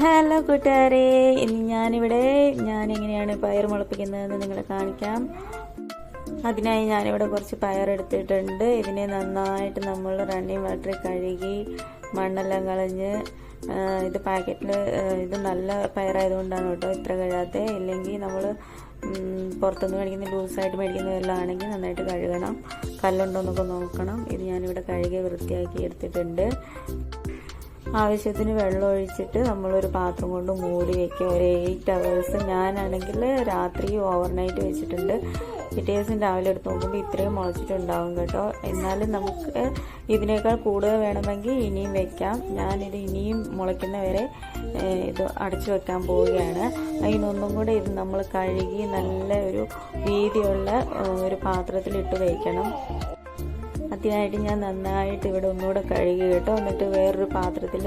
Hello കൂട്ടുകാരെ ഇനി ഞാനിവിടെ ഞാൻ എങ്ങനെയാണ് പയർ മുളപ്പിക്കുന്നതെന്ന് നിങ്ങളെ കാണിക്കാം. അതിനായി ഞാനിവിടെ കുറച്ച് പയർ എടുത്തിട്ടുണ്ട്. ഇതിനെ നന്നായിട്ട് നമ്മൾ റണ്ണിങ് വാട്ടറിൽ കഴുകി മണ്ണെല്ലാം കളഞ്ഞ് ഇത് പാക്കറ്റിൽ ഇത് നല്ല പയറായതുകൊണ്ടാണ് കേട്ടോ ഇത്ര കഴുകാത്തത് ഇല്ലെങ്കിൽ നമ്മൾ പുറത്തുനിന്ന് മേടിക്കുന്ന ലൂസായിട്ട് മേടിക്കുന്നതെല്ലാം ആണെങ്കിൽ നന്നായിട്ട് കഴുകണം. കല്ലുണ്ടോ എന്നൊക്കെ നോക്കണം. ഇത് ഞാനിവിടെ കഴുകി വൃത്തിയാക്കി എടുത്തിട്ടുണ്ട്. ആവശ്യത്തിന് വെള്ളം ഒഴിച്ചിട്ട് നമ്മളൊരു പാത്രം കൊണ്ട് മൂടി വെക്കുക. ഒരു എയ്റ്റ് അവേഴ്സ് ഞാനാണെങ്കിൽ രാത്രി ഓവർനൈറ്റ് വെച്ചിട്ടുണ്ട്. പിറ്റേ ദിവസം രാവിലെ എടുത്ത് നോക്കുമ്പോൾ ഇത്രയും മുളച്ചിട്ടുണ്ടാവും കേട്ടോ. എന്നാലും നമുക്ക് ഇതിനേക്കാൾ കൂടുതൽ വേണമെങ്കിൽ ഇനിയും വെക്കാം. ഞാനിത് ഇനിയും മുളയ്ക്കുന്ന വരെ ഇത് അടച്ചു വെക്കാൻ പോവുകയാണ്. അതിനൊന്നും കൂടെ ഇത് നമ്മൾ കഴുകി നല്ല ഒരു വീതിയുള്ള ഒരു പാത്രത്തിലിട്ട് വയ്ക്കണം അതിനായിട്ട് ഞാൻ നന്നായിട്ട് ഇവിടെ ഒന്നുകൂടെ കഴുകി കേട്ടോ. എന്നിട്ട് വേറൊരു പാത്രത്തിൽ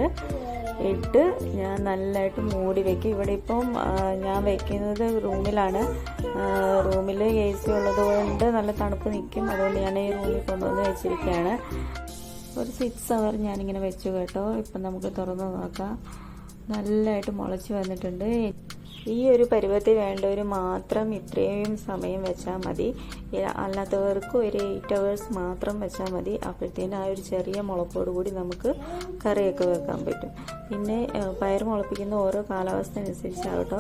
ഇട്ട് ഞാൻ നല്ലതായിട്ട് മൂടി വെക്കും. ഇവിടെ ഇപ്പം ഞാൻ വെക്കുന്നത് റൂമിലാണ്. റൂമിൽ എ സി ഉള്ളത് കൊണ്ട് നല്ല തണുപ്പ് നിൽക്കും അതുകൊണ്ട് ഞാൻ ഈ റൂമിൽ കൊണ്ടുവന്ന് വെച്ചിരിക്കുകയാണ്. ഒരു സിക്സ് അവർ ഞാനിങ്ങനെ വെച്ചു കേട്ടോ. ഇപ്പം നമുക്ക് തുറന്ന് നോക്കാം. നല്ലതായിട്ട് മുളച്ച് വന്നിട്ടുണ്ട്. ഈ ഒരു പരുവത്തിൽ വേണ്ടവർ മാത്രം ഇത്രയും സമയം വെച്ചാൽ മതി. അല്ലാത്തവർക്ക് ഒരു എയ്റ്റ് അവേഴ്സ് മാത്രം വെച്ചാൽ മതി. അപ്പോഴത്തേനും ആ ഒരു ചെറിയ മുളപ്പോട് കൂടി നമുക്ക് കറിയൊക്കെ വെക്കാൻ പറ്റും. പിന്നെ പയർ മുളപ്പിക്കുന്ന ഓരോ കാലാവസ്ഥ അനുസരിച്ചാകട്ടോ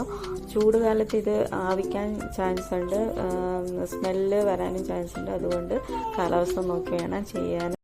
ചൂട് കാലത്ത് ഇത് ആവിക്കാൻ ചാൻസ് ഉണ്ട്. സ്മെല്ല് വരാനും ചാൻസ് ഉണ്ട്. അതുകൊണ്ട് കാലാവസ്ഥ നോക്കി വേണം ചെയ്യാൻ.